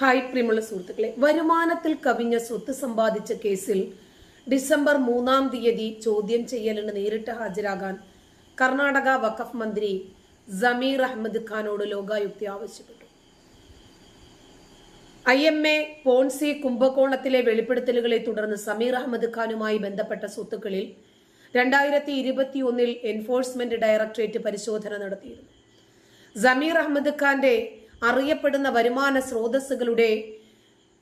Hi പ്രിയമുള്ള സുഹൃത്തുക്കളെ വരുമാനത്തിൽ കവിഞ്ഞ സ്വത്ത് സമ്പാദിച്ച കേസിൽ ഡിസംബർ മൂന്നാം തീയതി ചോദ്യം ചെയ്യലിന് നേരിട്ട് ഹാജരാകാൻ കർണാടക വഖഫ് മന്ത്രി സമീർ അഹമ്മദ് ഖാനോട് ലോകായുക്തി ആവശ്യപ്പെട്ടു. ഐ എം എ പോൺസി കുംഭകോണത്തിലെ വെളിപ്പെടുത്തലുകളെ തുടർന്ന് സമീർ അഹമ്മദ് ഖാനുമായി ബന്ധപ്പെട്ട സ്വത്തുക്കളിൽ രണ്ടായിരത്തി ഇരുപത്തി ഒന്നിൽ എൻഫോഴ്സ്മെന്റ് ഡയറക്ടറേറ്റ് പരിശോധന നടത്തിയിരുന്നു. സമീർ അഹമ്മദ് ഖാന്റെ അറിയപ്പെടുന്ന വരുമാന സ്രോതസ്സുകളുടെ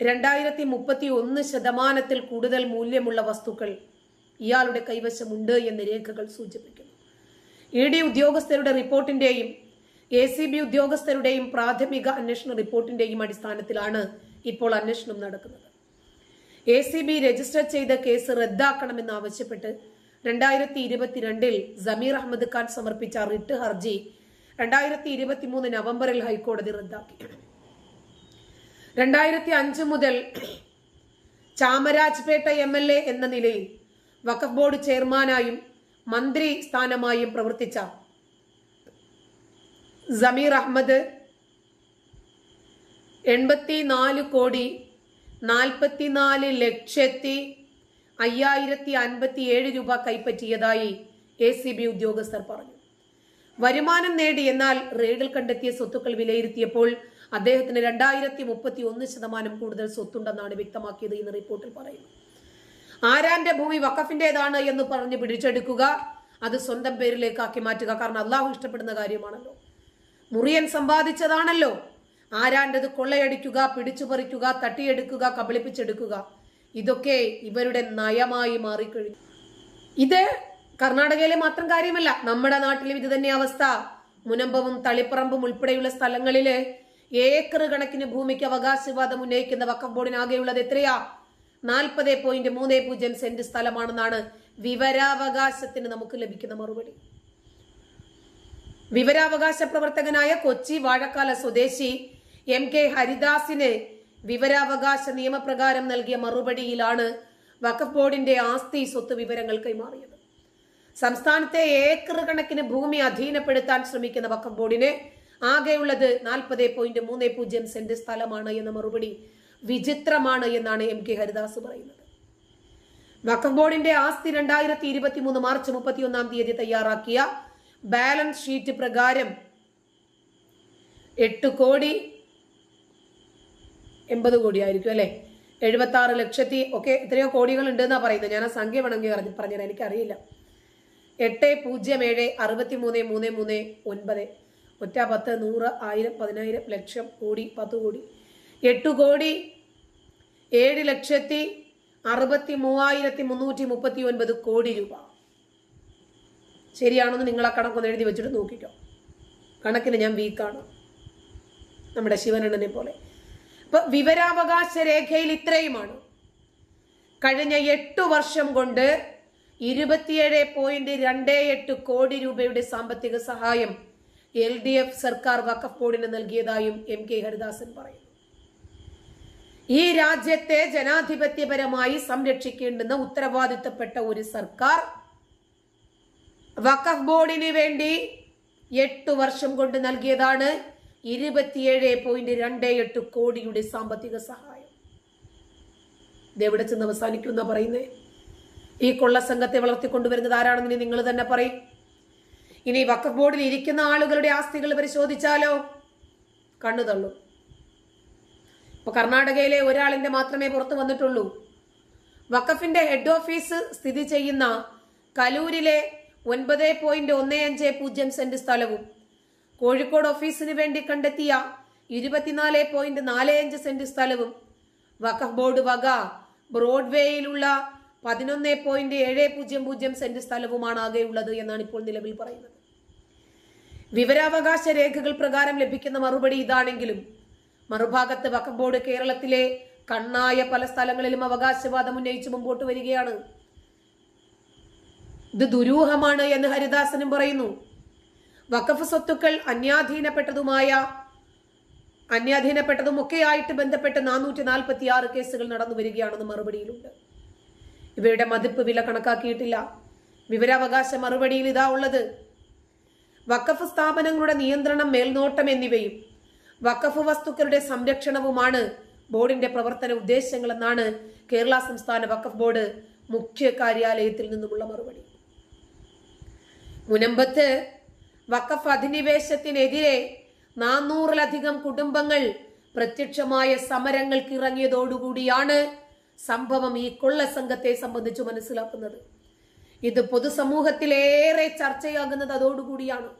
രണ്ടായിരത്തി മുപ്പത്തി ഒന്ന് ശതമാനത്തിൽ കൂടുതൽ മൂല്യമുള്ള വസ്തുക്കൾ ഇയാളുടെ കൈവശമുണ്ട് എന്ന് രേഖകൾ സൂചിപ്പിക്കുന്നു. ഇ ഡി ഉദ്യോഗസ്ഥരുടെ റിപ്പോർട്ടിന്റെയും എ സി ബി ഉദ്യോഗസ്ഥരുടെയും പ്രാഥമിക അന്വേഷണ റിപ്പോർട്ടിന്റെയും അടിസ്ഥാനത്തിലാണ് ഇപ്പോൾ അന്വേഷണം നടക്കുന്നത്. എ സി ബി രജിസ്റ്റർ ചെയ്ത കേസ് റദ്ദാക്കണമെന്നാവശ്യപ്പെട്ട് രണ്ടായിരത്തി ഇരുപത്തിരണ്ടിൽ സമീർ അഹമ്മദ് ഖാൻ സമർപ്പിച്ച റിട്ട് ഹർജി രണ്ടായിരത്തി ഇരുപത്തി മൂന്ന് നവംബറിൽ ഹൈക്കോടതി റദ്ദാക്കി. രണ്ടായിരത്തി അഞ്ച് മുതൽ ചാമരാജ്പേട്ട എം എൽ എ എന്ന നിലയിൽ വഖഫ് ബോർഡ് ചെയർമാനായും മന്ത്രി സ്ഥാനമായും പ്രവർത്തിച്ച സമീർ അഹമ്മദ് എൺപത്തി നാല് കോടി നാൽപ്പത്തിനാല് ലക്ഷത്തി അയ്യായിരത്തി അൻപത്തി ഏഴ് രൂപ കൈപ്പറ്റിയതായി എ സി ബി ഉദ്യോഗസ്ഥർ പറഞ്ഞു. വരുമാനം നേടി എന്നാൽ റെയ്ഡിൽ കണ്ടെത്തിയ സ്വത്തുക്കൾ വിലയിരുത്തിയപ്പോൾ അദ്ദേഹത്തിന് രണ്ടായിരത്തി മുപ്പത്തി ഒന്ന് ശതമാനം കൂടുതൽ സ്വത്തുണ്ടെന്നാണ് വ്യക്തമാക്കിയത് എന്ന് റിപ്പോർട്ടിൽ പറയുന്നു. ആരാന്റെ ഭൂമി വക്കഫിന്റേതാണ് എന്ന് പറഞ്ഞ് പിടിച്ചെടുക്കുക അത് സ്വന്തം പേരിലേക്കാക്കി മാറ്റുക കാരണം അള്ളാഹു ഇഷ്ടപ്പെടുന്ന കാര്യമാണല്ലോ. മുറിയൻ സമ്പാദിച്ചതാണല്ലോ. ആരാന്റെത് കൊള്ളയടിക്കുക പിടിച്ചുപറിക്കുക തട്ടിയെടുക്കുക കബളിപ്പിച്ചെടുക്കുക ഇതൊക്കെ ഇവരുടെ നയമായി മാറിക്കഴിഞ്ഞു. ഇത് കർണാടകയിലെ മാത്രം കാര്യമല്ല നമ്മുടെ നാട്ടിലും ഇത് തന്നെ അവസ്ഥ. മുനമ്പവും തളിപ്പറമ്പും ഉൾപ്പെടെയുള്ള സ്ഥലങ്ങളിൽ ഏക്കർ കണക്കിന് ഭൂമിക്ക് അവകാശവാദം ഉന്നയിക്കുന്ന വക്കം ബോർഡിനാകെയുള്ളത് എത്രയാ? നാൽപ്പത് പോയിന്റ് മൂന്ന് പൂജ്യം സെന്റ് സ്ഥലമാണെന്നാണ് വിവരാവകാശത്തിന് നമുക്ക് ലഭിക്കുന്ന മറുപടി. വിവരാവകാശ പ്രവർത്തകനായ കൊച്ചി വാഴക്കാല സ്വദേശി എം കെ ഹരിദാസിന് വിവരാവകാശ നിയമപ്രകാരം നൽകിയ മറുപടിയിലാണ് വഖഫ് ബോർഡിന്റെ ആസ്തി സ്വത്ത് വിവരങ്ങൾ കൈമാറിയത്. സംസ്ഥാനത്തെ ഏക്കർ കണക്കിന് ഭൂമി അധീനപ്പെടുത്താൻ ശ്രമിക്കുന്ന വക്കം ബോർഡിന് ആകെയുള്ളത് നാൽപ്പത് പോയിന്റ് മൂന്ന് പൂജ്യം സെന്റ് സ്ഥലമാണ് എന്ന മറുപടി വിചിത്രമാണ് എന്നാണ് എം കെ ഹരിദാസ് പറയുന്നത്. വക്കം ബോർഡിന്റെ ആസ്തി രണ്ടായിരത്തി ഇരുപത്തി മൂന്ന് മാർച്ച് മുപ്പത്തിയൊന്നാം തീയതി തയ്യാറാക്കിയ ബാലൻസ് ഷീറ്റ് പ്രകാരം എട്ട് കോടി എൺപത് കോടി ആയിരിക്കും അല്ലെ? എഴുപത്തി ആറ് ലക്ഷത്തി ഒക്കെ എത്രയോ കോടികൾ ഉണ്ടെന്നാണ് പറയുന്നത്. ഞാൻ ആ സംഖ്യ വേണമെങ്കിൽ പറഞ്ഞു പറഞ്ഞുതരാം. എനിക്കറിയില്ല. എട്ട് പൂജ്യം ഏഴ് അറുപത്തി മൂന്ന് മൂന്ന് മൂന്ന് ഒൻപത്. ഒറ്റ പത്ത് നൂറ് ആയിരം പതിനായിരം ലക്ഷം കോടി പത്ത് കോടി. എട്ട് കോടി ഏഴ് ലക്ഷത്തി അറുപത്തി മൂവായിരത്തി മുന്നൂറ്റി മുപ്പത്തി ഒൻപത് കോടി രൂപ. ശരിയാണെന്ന് നിങ്ങൾ ആ കണക്കൊന്ന് എഴുതി വെച്ചിട്ട് നോക്കിക്കോ. കണക്കിന് ഞാൻ വീക്കാണ് നമ്മുടെ ശിവനണ്ണനെ പോലെ. അപ്പൊ വിവരാവകാശ രേഖയിൽ ഇത്രയുമാണ്. കഴിഞ്ഞ എട്ടു വർഷം കൊണ്ട് ഇരുപത്തിയേഴ് പോയിന്റ് രണ്ട് എട്ട് കോടി രൂപയുടെ സാമ്പത്തിക സഹായം എൽ ഡി എഫ് സർക്കാർ വഖഫ് ബോർഡിന് നൽകിയതായും എം കെ ഹരിദാസൻ പറയുന്നു. ഈ രാജ്യത്തെ ജനാധിപത്യപരമായി സംരക്ഷിക്കേണ്ടുന്ന ഉത്തരവാദിത്തപ്പെട്ട ഒരു സർക്കാർ വഖഫ് ബോർഡിന് വേണ്ടി എട്ടു വർഷം കൊണ്ട് നൽകിയതാണ് ഇരുപത്തിയേഴ് പോയിന്റ് രണ്ട് എട്ട് കോടിയുടെ സാമ്പത്തിക സഹായം. ഇതെവിടെ ചെന്ന് അവസാനിക്കും എന്നാ പറയുന്നേ? ഈ കൊള്ള സംഘത്തെ വളർത്തിക്കൊണ്ടുവരുന്നത് ആരാണെന്ന് നിങ്ങൾ തന്നെ പറയും. ഇനി വക്കഫ് ബോർഡിൽ ഇരിക്കുന്ന ആളുകളുടെ ആസ്തികൾ പരിശോധിച്ചാലോ? കണ്ണു തള്ളും. ഇപ്പൊ കർണാടകയിലെ ഒരാളിന്റെ മാത്രമേ പുറത്തു വന്നിട്ടുള്ളൂ. വക്കഫിന്റെ ഹെഡ് ഓഫീസ് സ്ഥിതി ചെയ്യുന്ന കലൂരിലെ ഒൻപത് പോയിന്റ് ഒന്ന് അഞ്ച് പൂജ്യം സെന്റ് സ്ഥലവും കോഴിക്കോട് ഓഫീസിന് വേണ്ടി കണ്ടെത്തിയ ഇരുപത്തിനാല് പോയിന്റ് നാല് അഞ്ച് സെന്റ് സ്ഥലവും വഖഫ് ബോർഡ് വക ബ്രോഡ്വേയിലുള്ള പതിനൊന്ന് പോയിന്റ് ഏഴ് പൂജ്യം പൂജ്യം സെന്റ് സ്ഥലവുമാണ് ആകെയുള്ളത് എന്നാണ് ഇപ്പോൾ നിലവിൽ പറയുന്നത്. വിവരാവകാശ രേഖകൾ പ്രകാരം ലഭിക്കുന്ന മറുപടി ഇതാണെങ്കിലും മറുഭാഗത്ത് വഖഫ് ബോർഡ് കേരളത്തിലെ കണ്ണായ പല സ്ഥലങ്ങളിലും അവകാശവാദം ഉന്നയിച്ച് മുമ്പോട്ട് വരികയാണ്. ഇത് ദുരൂഹമാണ് എന്ന് ഹരിദാസനും പറയുന്നു. വഖഫ് സ്വത്തുക്കൾ അന്യാധീനപ്പെട്ടതുമായ അന്യാധീനപ്പെട്ടതുമൊക്കെയായിട്ട് ബന്ധപ്പെട്ട് നാനൂറ്റി നാൽപ്പത്തി ആറ് കേസുകൾ നടന്നു വരികയാണെന്ന് മറുപടിയിലുണ്ട്. ഇവയുടെ മതിപ്പ് വില കണക്കാക്കിയിട്ടില്ല. വിവരാവകാശ മറുപടിയിൽ ഇതാ ഉള്ളത്. വക്കഫ് സ്ഥാപനങ്ങളുടെ നിയന്ത്രണം മേൽനോട്ടം എന്നിവയും വക്കഫ് വസ്തുക്കളുടെ സംരക്ഷണവുമാണ് ബോർഡിന്റെ പ്രവർത്തന ഉദ്ദേശങ്ങളെന്നാണ് കേരള സംസ്ഥാന വക്കഫ് ബോർഡ് മുഖ്യ കാര്യാലയത്തിൽ നിന്നുമുള്ള മറുപടി. മുനമ്പത്ത് വക്കഫ് അധിനിവേശത്തിനെതിരെ നാനൂറിലധികം കുടുംബങ്ങൾ പ്രത്യക്ഷമായ സമരങ്ങൾക്ക് ഇറങ്ങിയതോടുകൂടിയാണ് സംഭവം ഈ കൊള്ള സംഘത്തെ സംബന്ധിച്ച് മനസ്സിലാക്കുന്നത്. ഇത് പൊതുസമൂഹത്തിലേറെ ചർച്ചയാകുന്നത് അതോടുകൂടിയാണ്.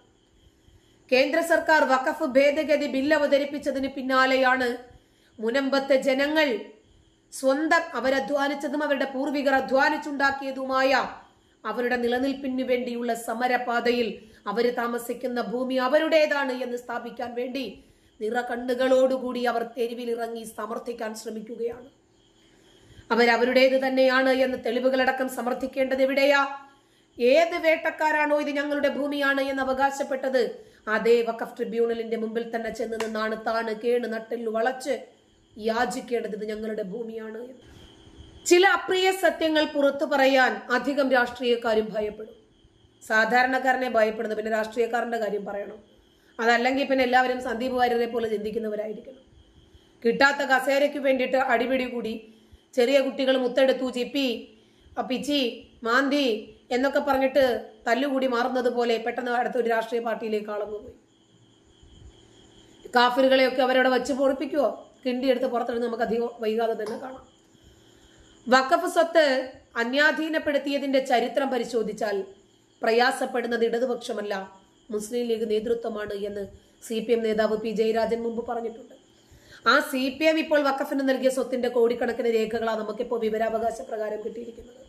കേന്ദ്ര സർക്കാർ വഖഫ് ഭേദഗതി ബില്ല് അവതരിപ്പിച്ചതിന് പിന്നാലെയാണ് മുനമ്പത്തെ ജനങ്ങൾ സ്വന്തം അവരധ്വാനിച്ചതും അവരുടെ പൂർവികർ അധ്വാനിച്ചുണ്ടാക്കിയതുമായ അവരുടെ നിലനിൽപ്പിന് വേണ്ടിയുള്ള സമരപാതയിൽ അവർ താമസിക്കുന്ന ഭൂമി അവരുടേതാണ് എന്ന് സ്ഥാപിക്കാൻ വേണ്ടി നിറകണ്ണുകളോടുകൂടി അവർ തെരുവിലിറങ്ങി സമർത്ഥിക്കാൻ ശ്രമിക്കുകയാണ്. അവരവരുടേത് തന്നെയാണ് എന്ന് തെളിവുകളടക്കം സമർത്ഥിക്കേണ്ടത് എവിടെയാ? ഏത് വേട്ടക്കാരാണോ ഇത് ഞങ്ങളുടെ ഭൂമിയാണ് എന്ന് അവകാശപ്പെട്ടത് അതേ വഖഫ് ട്രിബ്യൂണലിന്റെ മുമ്പിൽ തന്നെ ചെന്ന് നിന്നാണ് താണ് കേണ് നട്ടിൽ വളച്ച് യാചിക്കേണ്ടത് ഇത് ഞങ്ങളുടെ ഭൂമിയാണ് ചില അപ്രിയ സത്യങ്ങൾ പുറത്തു പറയാൻ അധികം രാഷ്ട്രീയക്കാരും ഭയപ്പെടും. സാധാരണക്കാരനെ ഭയപ്പെടുന്നു പിന്നെ രാഷ്ട്രീയക്കാരന്റെ കാര്യം പറയണം. അതല്ലെങ്കിൽ പിന്നെ എല്ലാവരും സന്ദീപ് വാര്യരെ പോലെ ചിന്തിക്കുന്നവരായിരിക്കണം. കിട്ടാത്ത കസേരയ്ക്ക് വേണ്ടിയിട്ട് അടിപിടി കൂടി ചെറിയ കുട്ടികൾ മുത്തെടുത്തു ചിപ്പി പിച്ചി മാന്തി എന്നൊക്കെ പറഞ്ഞിട്ട് തല്ലുകൂടി മാറുന്നത് പോലെ പെട്ടെന്ന് അടുത്തൊരു രാഷ്ട്രീയ പാർട്ടിയിലേക്ക് അളന്നുപോയി കാഫിറുകളെയൊക്കെ അവരവിടെ വെച്ച് പൊറിപ്പിക്കുവോ? കിണ്ടി എടുത്ത് പുറത്തിടുന്ന് നമുക്ക് അധികം വൈകാതെ തന്നെ കാണാം. വഖഫ് സ്വത്ത് അന്യാധീനപ്പെടുത്തിയതിന്റെ ചരിത്രം പരിശോധിച്ചാൽ പ്രയാസപ്പെടുന്നത് ഇടതുപക്ഷമല്ല മുസ്ലിം ലീഗ് നേതൃത്വമാണ് എന്ന് സി പി എം നേതാവ് പി ജയരാജൻ മുമ്പ് പറഞ്ഞിട്ടുണ്ട്. ആ സി പി എം ഇപ്പോൾ വക്കഫിന് നൽകിയ സ്വത്തിന്റെ കോടിക്കണക്കിന് രേഖകളാണ് നമുക്കിപ്പോൾ വിവരാവകാശ പ്രകാരം കിട്ടിയിരിക്കുന്നത്.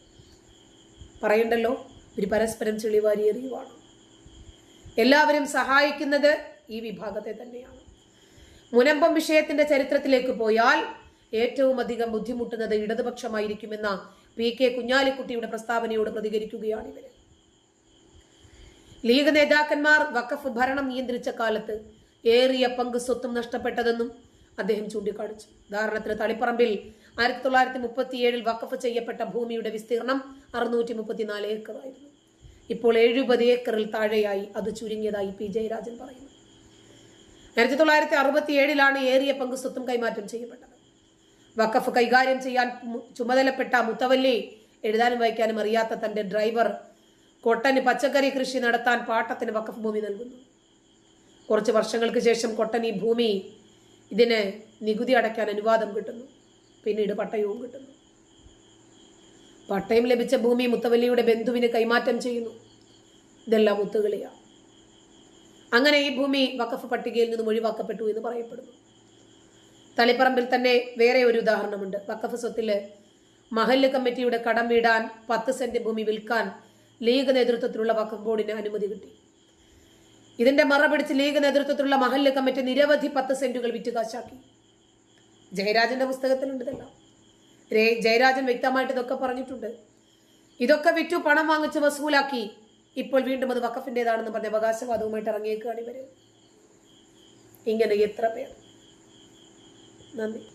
പറയണ്ടല്ലോ? ഒരു പരസ്പരം ചെളിവാരിയെറിയുവാണ്. എല്ലാവരും സഹായിക്കുന്നത് ഈ വിഭാഗത്തെ തന്നെയാണ്. മുനമ്പം വിഷയത്തിന്റെ ചരിത്രത്തിലേക്ക് പോയാൽ ഏറ്റവും അധികം ബുദ്ധിമുട്ടുന്നത് ഇടതുപക്ഷമായിരിക്കുമെന്ന പി കെ കുഞ്ഞാലിക്കുട്ടിയുടെ പ്രസ്താവനയോട് പ്രതികരിക്കുകയാണ് ഇവർ. ലീഗ് നേതാക്കന്മാർ വഖഫ് ഭരണം നിയന്ത്രിച്ച കാലത്ത് ഏറിയ പങ്ക് സ്വത്തും നഷ്ടപ്പെട്ടതെന്നും അദ്ദേഹം ചൂണ്ടിക്കാണിച്ചു. ഉദാഹരണത്തിന് തളിപ്പറമ്പിൽ ആയിരത്തി തൊള്ളായിരത്തി മുപ്പത്തിയേഴിൽ വഖഫ് ചെയ്യപ്പെട്ട ഭൂമിയുടെ വിസ്തീർണം അറുന്നൂറ്റി മുപ്പത്തിനാല് ഏക്കറായിരുന്നു. ഇപ്പോൾ എഴുപത് ഏക്കറിൽ താഴെയായി അത് ചുരുങ്ങിയതായി പി. ജയരാജൻ പറയുന്നു. ആയിരത്തി തൊള്ളായിരത്തി അറുപത്തി ഏഴിലാണ് ഏറിയ പങ്ക് സ്വത്തും കൈമാറ്റം ചെയ്യപ്പെട്ടത്. വക്കഫ് കൈകാര്യം ചെയ്യാൻ ചുമതലപ്പെട്ട മുത്തവല്ലി എഴുതാനും വായിക്കാനും അറിയാത്ത തന്റെ ഡ്രൈവർ കൊട്ടന് പച്ചക്കറി കൃഷി നടത്താൻ പാട്ടത്തിന് വക്കഫ് ഭൂമി നൽകുന്നു. കുറച്ച് വർഷങ്ങൾക്ക് ശേഷം കൊട്ടൻ ഈ ഭൂമി ഇതിന് നികുതി അടയ്ക്കാൻ അനുവാദം കിട്ടുന്നു. പിന്നീട് പട്ടയവും കിട്ടുന്നു. പട്ടയം ലഭിച്ച ഭൂമി മുത്തവല്ലിയുടെ ബന്ധുവിന് കൈമാറ്റം ചെയ്യുന്നു. ഇതെല്ലാം മുത്തുകളിയാണ് അങ്ങനെ ഈ ഭൂമി വഖഫ് പട്ടികയിൽ നിന്നും ഒഴിവാക്കപ്പെട്ടു എന്ന് പറയപ്പെടുന്നു. തളിപ്പറമ്പിൽ തന്നെ വേറെ ഒരു ഉദാഹരണമുണ്ട്. വഖഫ് സ്വത്തിൽ മഹല്ല് കമ്മിറ്റിയുടെ കടം വീടാൻ പത്ത് സെന്റ് ഭൂമി വിൽക്കാൻ ലീഗ് നേതൃത്വത്തിലുള്ള വഖഫ് ബോർഡിന് അനുമതി കിട്ടി. ഇതിന്റെ മറ പിടിച്ച് ലീഗ് നേതൃത്വത്തിലുള്ള മഹല്ല് കമ്മിറ്റി നിരവധി പത്ത് സെന്റുകൾ വിറ്റ് കാശാക്കി. ജയരാജന്റെ പുസ്തകത്തിലുണ്ട് ഇതെല്ലാം. ജയരാജൻ വ്യക്തമായിട്ട് ഇതൊക്കെ പറഞ്ഞിട്ടുണ്ട്. ഇതൊക്കെ വിറ്റു പണം വാങ്ങിച്ച് വസൂലാക്കി. ഇപ്പോൾ വീണ്ടും അത് വക്കഫിന്റെതാണെന്ന് പറഞ്ഞ അവകാശവാദവുമായിട്ട് ഇറങ്ങിയേക്കുകയാണ് ഇവർ ഇങ്ങനെ എത്ര പേർ. നന്ദി.